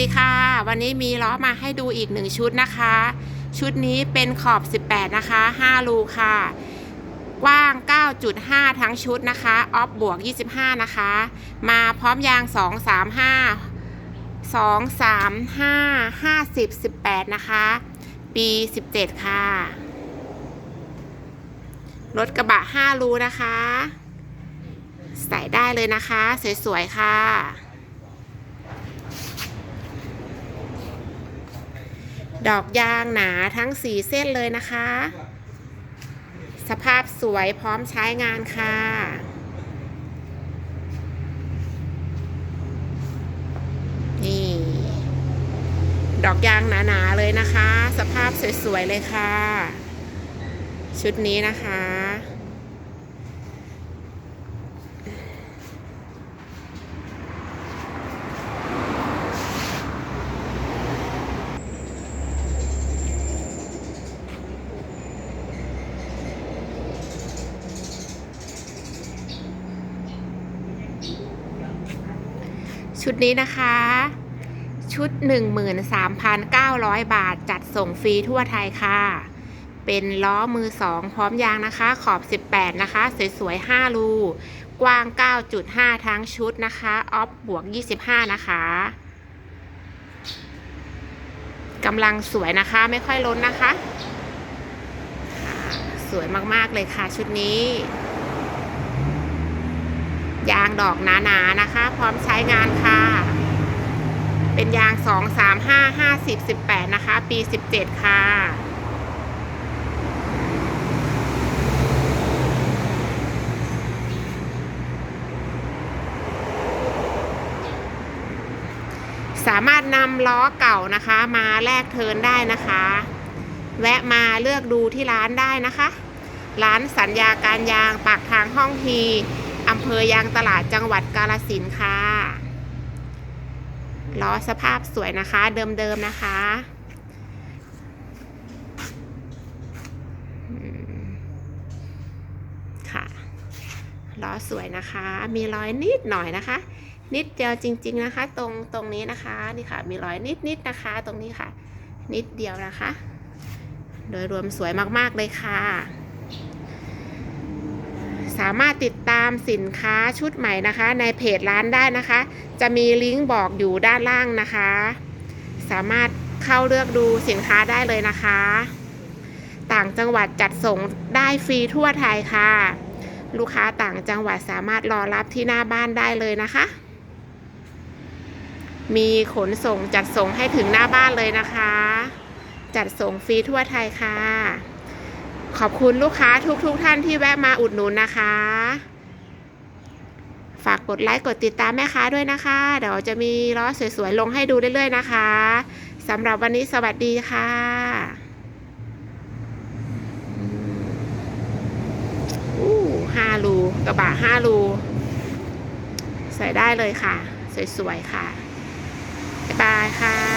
ดีค่ะ วันนี้มีล้อมาให้ดูอีกหนึ่งชุดนะคะ ชุดนี้เป็นขอบ 18 นะคะ 5 รูค่ะ กว้าง 9.5 ทั้งชุดนะคะ ออฟบวก 25 นะคะ มาพร้อมยาง 2 3 5 2 3 5 50 18 นะคะ ปี 17 ค่ะ รถกระบะ 5 รูนะคะ ใส่ได้เลยนะคะ สวย ๆ ค่ะ ดอกยางหนาทั้ง4เส้นเลยนะคะ สภาพสวยพร้อมใช้งานค่ะ นี่ ดอกยางหนาๆเลยนะคะ สภาพสวยๆเลยค่ะ ชุดนี้นะคะ ชุดนี้นะคะ ชุด 13,900 บาทจัดส่งฟรีทั่วไทยค่ะ เป็นล้อมือ2พร้อมยางนะคะ ขอบ 18 นะคะ สวยๆ 5 รู กว้าง 9.5 ทั้งชุดนะคะ ออฟบวก 25 นะคะกำลังสวยนะคะ ไม่ค่อยล้นนะคะ สวยมากๆเลยค่ะชุดนี้ ยางดอกหนาๆนะคะ พร้อมใช้งานค่ะ เป็นยาง 2 3 5 5 10 18 นะคะ ปี 17 ค่ะ สามารถนำล้อเก่านะคะ มาแลกเทินได้นะคะ แวะมาเลือกดูที่ร้านได้นะคะ ร้านสัญญาการยางปากทางห้องฮี อำเภอยางตลาดจังหวัดกาลสินค่ะล้อสภาพสวยนะคะ เดิมๆนะคะ ค่ะล้อสวยนะคะ มีรอยนิดหน่อยนะคะ นิดเดียวจริง ๆนะคะ ตรงตรงนี้นะคะนี่ค่ะ มีรอยนิดนิดๆนะคะ ตรงนี้ค่ะ นิดเดียวนะคะ โดยรวมสวยมากๆเลยค่ะ สามารถติดตามสินค้าชุดใหม่นะคะ ในเพจร้านได้นะคะ จะมีลิงก์บอกอยู่ด้านล่างนะคะ สามารถเข้าเลือกดูสินค้าได้เลยนะคะ ต่างจังหวัดจัดส่งได้ฟรีทั่วไทยค่ะ ลูกค้าต่างจังหวัดสามารถรอรับที่หน้าบ้านได้เลยนะคะ มีขนส่งจัดส่งให้ถึงหน้าบ้านเลยนะคะ จัดส่งฟรีทั่วไทยค่ะ ขอบคุณลูกค้าทุกๆทท่านที่แวะมาอุดหนุนนะคะ ฝากกดไลค์กดติดตามแม่ค้าด้วยนะคะ เดี๋ยวจะมีล้อสวยๆลงให้ดูเรื่อยๆนะคะสำหรับวันนี้สวัสดีค่ะอู้ห้ารูกระบะห้ารูใส่ได้เลยค่ะ สวย ๆ ค่ะ บ๊ายบายค่ะ